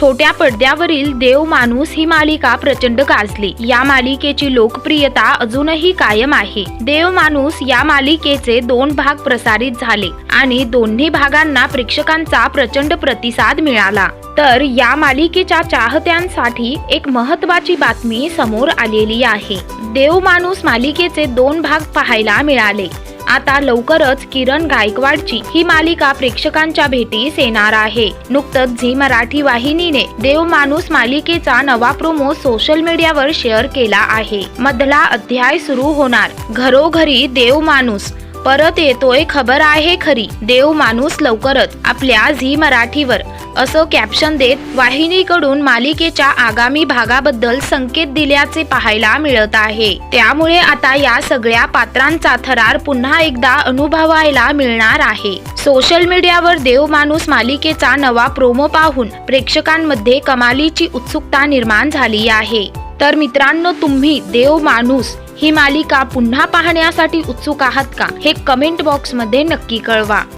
छोट्या पडद्यावरील देव माणूस ही मालिका प्रचंड गाजली. या मालिकेची लोकप्रियता अजूनही कायम आहे. देव माणूस या मालिकेचे दोन भाग प्रसारित झाले आणि दोन्ही भागांना प्रेक्षकांचा प्रचंड प्रतिसाद मिळाला. तर या मालिकेच्या चाहत्यांसाठी एक महत्वाची बातमी समोर आलेली आहे. देव माणूस मालिकेचे दोन भाग पाहायला मिळाले. आता लवकरच किरण गायकवाडची ही मालिका प्रेक्षकांच्या भेटीस येणार आहे. नुकतंच झी मराठी वाहिनीने देव माणूस मालिकेचा नवा प्रोमो सोशल मीडियावर शेअर केला आहे. मधला अध्याय सुरू होणार. घरोघरी देव माणूस परत येतोय खबर आहे खरी. देव माणूस लवकरच आपल्या झी मराठीवर. असं कॅप्शन देत वाहिनीकडून मालिकेच्या आगामी भागाबद्दल संकेत दिल्याचे पाहायला मिळत आहे. त्यामुळे आता या सगळ्या पात्रांचा थरार पुन्हा एकदा अनुभवायला मिळणार आहे. सोशल मीडियावर देव माणूस मालिकेचा नवा प्रोमो पाहून प्रेक्षकांमध्ये कमालीची उत्सुकता निर्माण झाली आहे. तर मित्रांनो तुम्ही देव माणूस ही मालिका पुन्हा पाहण्यासाठी उत्सुक आहात का? हे कमेंट बॉक्समध्ये नक्की कळवा.